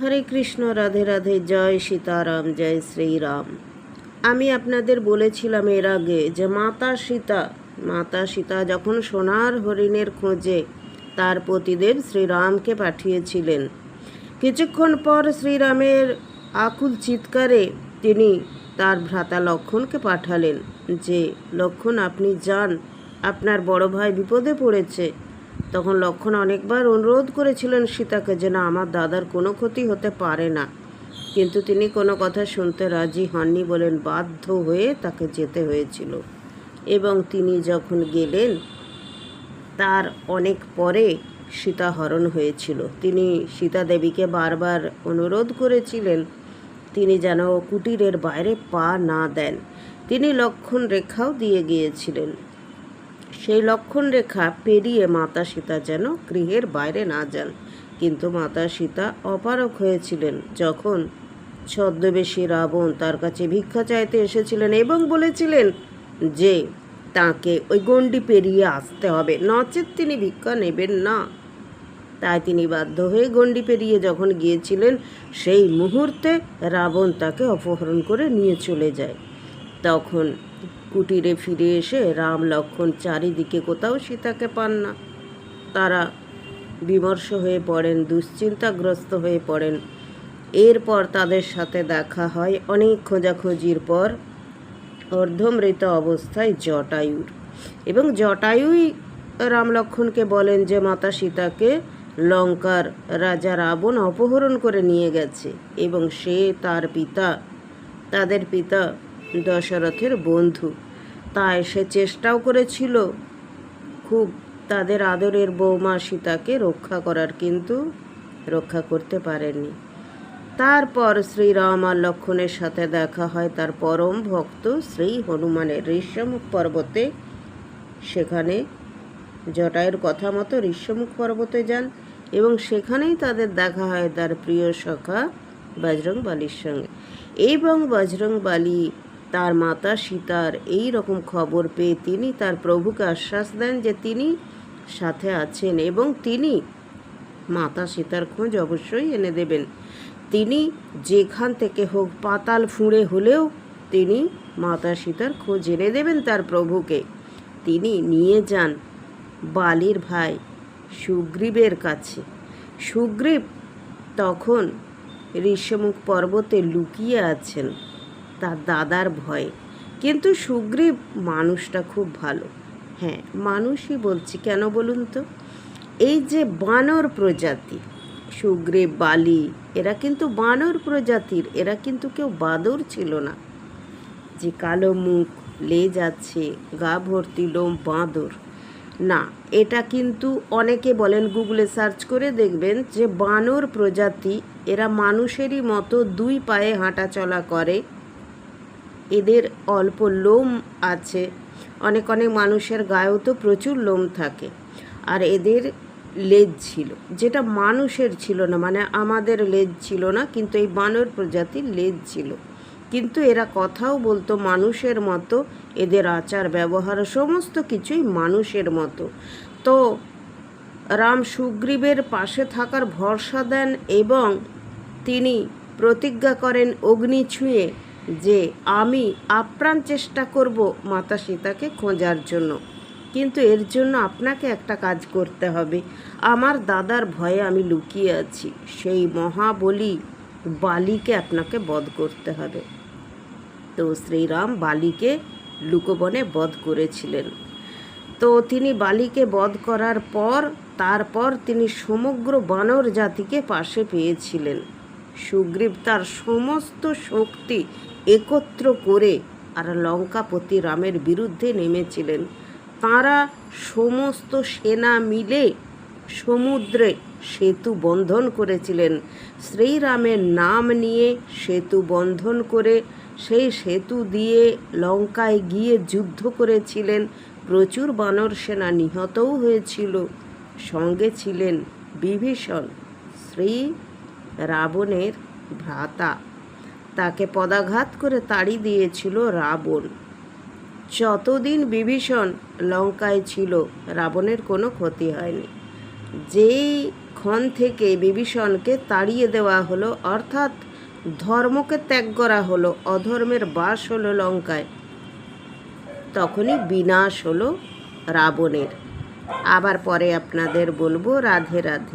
হরে কৃষ্ণ, রাধে রাধে, জয় সীতারাম, জয় শ্রীরাম। আমি আপনাদের বলেছিলাম এর আগে যে মাতা সীতা মাতা সীতা যখন সোনার হরিণের খোঁজে, তার পতিদেব শ্রীরামকে পাঠিয়েছিলেন। কিছুক্ষণ পর শ্রীরামের আকুল চিৎকারে তিনি তার ভ্রাতা লক্ষণকে পাঠালেন যে, লক্ষণ, আপনি যান। আপনার বড় ভাই বিপদে পড়েছে। তখন লক্ষণ অনেকবার অনুরোধ করেছিলেন সীতাকে যেন আমার দাদার কোনো ক্ষতি হতে পারে না। কিন্তু তিনি কোনো কথা শুনতে রাজি হননি বলেন বাধ্য হয়ে তাকে যেতে হয়েছিল। এবং তিনি যখন গেলেন, তার অনেক পরে সীতা হরণ হয়েছিল। তিনি সীতা দেবীকে বারবার অনুরোধ করেছিলেন, তিনি যেন কুটিরের বাইরে পা না দেন। তিনি লক্ষণ রেখাও দিয়ে গিয়েছিলেন। সেই লক্ষণ রেখা পেরিয়ে মাতা সীতা যেন গৃহের বাইরে না যান। কিন্তু মাতা সীতা অপারক হয়েছিলেন যখন ছদ্মবেশী রাবণ তার কাছে ভিক্ষা চাইতে এসেছিলেন এবং বলেছিলেন যে, তাকে ওই গণ্ডি পেরিয়ে আসতে হবে। নচেত তিনি ভিক্ষা নেবেন না। তাই তিনি বাধ্য হয়ে গণ্ডি পেরিয়ে যখন গিয়েছিলেন, সেই মুহূর্তে রাবণ তাকে অপহরণ করে নিয়ে চলে যায়। তখন কুটিরে ফিরে এসে রাম লক্ষণ চারিদিকে কোথাও সীতাকে পান না। তারা বিমর্ষ হয়ে পড়েন, দুশ্চিন্তাগ্রস্ত হয়ে পড়েন। এরপর তাদের সাথে দেখা হয় অনেক খোঁজাখুঁজির পর অর্ধমৃত অবস্থায় জটায়ুর। এবং জটায়ুই রাম লক্ষণকে বলেন যে, মাতা সীতাকে লঙ্কার রাজা রাবণ অপহরণ করে নিয়ে গেছে এবং সে তার পিতা, তাদের পিতা দশরথের বন্ধু। তাই সে চেষ্টাও করেছিল। খুব তাদের আদরের বৌমা সীতাকে রক্ষা করার কিন্তু রক্ষা করতে পারেনি তারপর শ্রীরাম আর লক্ষণের সাথে দেখা হয় তার পরম ভক্ত শ্রী হনুমানের ঋষ্যমুখ পর্বতে। সেখানে জটায়ের কথা মতো ঋষ্যমুখ পর্বতে যান এবং সেখানেই তাদের দেখা হয় তার প্রিয় সখা বজরং বালির সঙ্গে। এবং বজরং বালি তার মাতা সীতার এই রকম খবর পেয়ে তিনি তার প্রভুকে আশ্বাস দেন যে তিনি সাথে আছেন এবং তিনি মাতা সীতার খোঁজ অবশ্যই এনে দেবেন। তিনি যেখান থেকে হোক পাতাল ফুঁড়ে হলেও তিনি মাতা সীতার খোঁজ এনে দেবেন তার প্রভুকে। তিনি নিয়ে যান বালির ভাই সুগ্রীবের কাছে। সুগ্রীব তখন ঋষ্যমুখ পর্বতে লুকিয়ে আছেন। তার দাদার ভয়ে। কিন্তু সুগ্রীব মানুষটা খুব ভালো। হ্যাঁ মানুষই বলছি, কেন বলুন তো? এই যে বানর প্রজাতি, সুগ্রীব, বালি, এরা কিন্তু বানর প্রজাতির, এরা কিন্তু কেউ বাদর ছিল না। যে কালো মুখ, লেজ আছে, গা ভর্তি লোম, বাঁদর। না, এটা কিন্তু অনেকে বলেন, গুগলে সার্চ করে দেখবেন যে বানর প্রজাতি, এরা মানুষেরই মতো দুই পায়ে হাঁটাচলা করে এদের অল্প লোম আছে। অনেক অনেক মানুষের গায়েও তো প্রচুর লোম থাকে। আর এদের লেজ ছিল। যেটা মানুষের ছিল না মানে আমাদের লেজ ছিল না, কিন্তু এই বানর প্রজাতির লেজ ছিল। কিন্তু এরা কথাও বলতো মানুষের মতো, এদের আচার ব্যবহার সমস্ত কিছুই মানুষের মতো। তো রাম সুগ্রীবের পাশে থাকার ভরসা দেন এবং তিনি প্রতিজ্ঞা করেন অগ্নি ছুঁয়ে যে আমি আপ্রাণ চেষ্টা করব মাতা সীতাকে খোঁজার জন্য। কিন্তু এর জন্য আপনাকে একটা কাজ করতে হবে। আমার দাদার ভয়ে আমি লুকিয়ে আছি। সেই মহাবলী বালিকে আপনাকে বধ করতে হবে। তো শ্রীরাম বালিকে লুকোবনে বধ করেছিলেন। তো তিনি বালিকে বধ করার পর, তারপর তিনি সমগ্র বানর জাতিকে পাশে পেয়েছিলেন। সুগ্রীব তার সমস্ত শক্তি একত্র করে আর লঙ্কাপতি রামের বিরুদ্ধে নেমেছিলেন। তাঁরা সমস্ত সেনা মিলে সমুদ্রে সেতু বন্ধন করেছিলেন। শ্রীরামের নাম নিয়ে সেতু বন্ধন করে সেই সেতু দিয়ে লঙ্কায় গিয়ে যুদ্ধ করেছিলেন। প্রচুর বানর সেনা নিহতও হয়েছিল। সঙ্গে ছিলেন বিভীষণ শ্রী রাবণের ভ্রাতা। তাকে পদাঘাত করে তাড়ি দিয়েছিল রাবণ। যতদিন বিভীষণ লঙ্কায় ছিল, রাবণের কোনো ক্ষতি হয়নি। যেই ক্ষণ থেকে বিভীষণকে তাড়িয়ে দেওয়া হলো, অর্থাৎ ধর্মকে ত্যাগ করা হলো, অধর্মের বাস হলো লঙ্কায়, তখনই বিনাশ হলো রাবণের। আবার পরে আপনাদের বলব, রাধে রাধে।